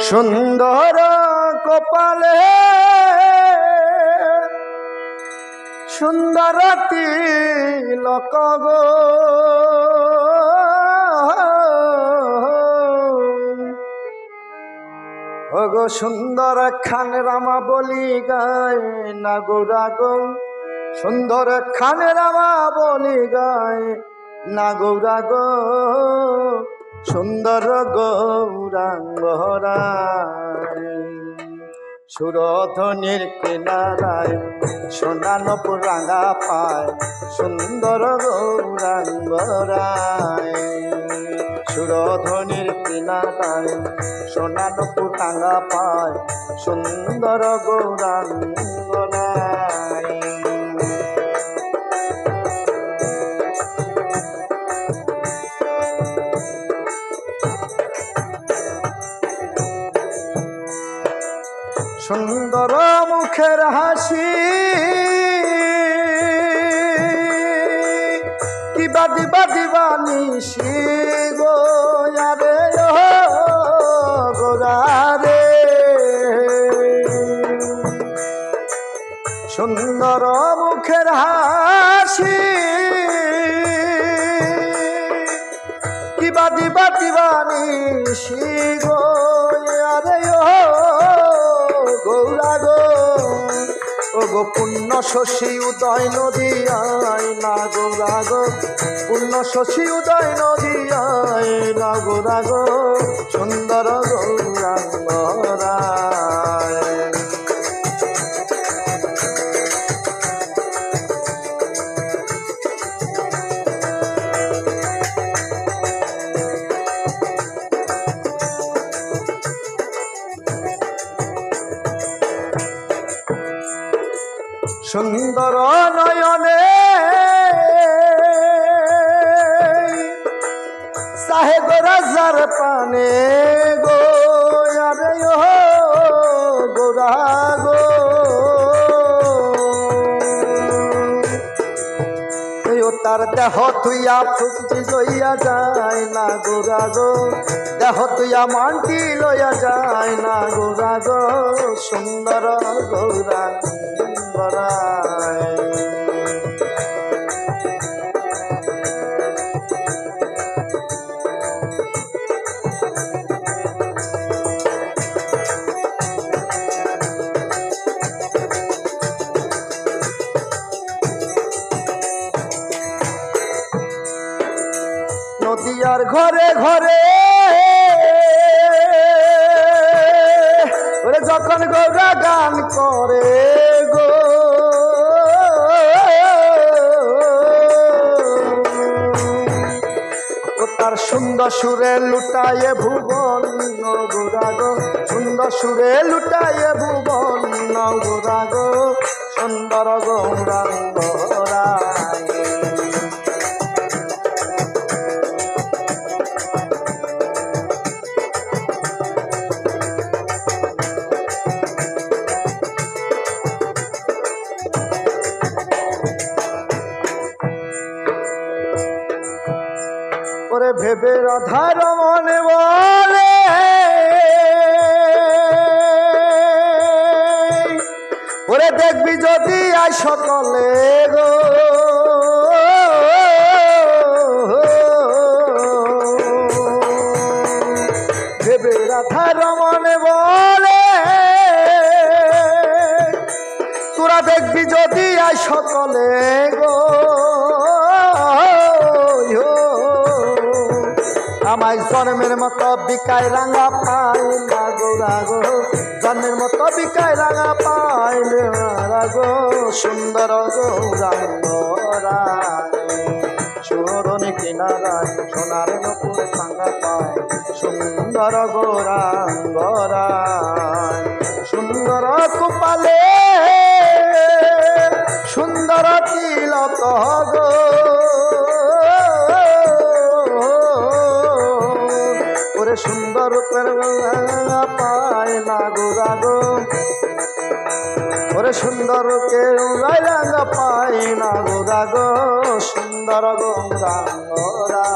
সুন্দর কপালে, সুন্দর তিলক গো। সুন্দর খান রামা বলি গায় না গো সুন্দর খান রামা বলি গায় না গো সুন্দর গৌরাঙ্গরায় সুরধনির কিনারায় সোনানো রাঙা পায়। সুন্দর গৌরাঙ্গরায় সুরধনির কিনারায় সোনানো রাঙা পায়। সুন্দর গৌরাঙ্গরায় সুন্দর মুখের হাসি। কিবা দিবা দিবা নিশি গো আরে ও গোরারে সুন্দর মুখের হাসি। দিবা দিবা নিশি গো আরে গৌরা গো, ও গো পুণ্য শশী উদয় নদী আয় না গো রাগ পুণ্য শশী উদয় নদী আয় না গো রাগ সুন্দর গৌরাঙ্গরায় সুন্দর নয়নে। সাহেব রাজার পানে গো, আরে গোরা গো। তার দেহ তুইয়া ফুটি লইয়া যায় না গোরা গো। দেহ তুইয়া মান্টি লইয়া যায় না গোরা গো। সুন্দর গৌরা নদিয়ার ঘরে ঘরে। ওরে যখন গৌরা গান করে গো। তার সুন্দর সুরে লুটায়ে ভুবন গোরা গো। সুন্দর সুরে লুটায়ে ভুবন গোরা গো। সুন্দর গৌরাঙ্গরায় ভেবে রাধার মনে বলে। ওরে দেখবি যদি আই সকলে গো। ভেবে রাধার মনে বলে। তোরা দেখবি যদি আই সকলে আমায় জন্মের মতো বিকায় রাঙা পাই না গোরা গো। জন্মের মতো বিকায় রাঙা পাই না গো। সুন্দর গৌরাঙ্গরা সুরনি কিনারায় সোনার নপুর ভাঙা পায়। সুন্দর গৌরাঙ্গরায় সুন্দর কপালে, সুন্দর তিলক গো। সুন্দর পায় না গোরা গো ওরে সুন্দর কেউ রাঙ্গা পায় না গোরা গো সুন্দর গৌরাঙ্গরা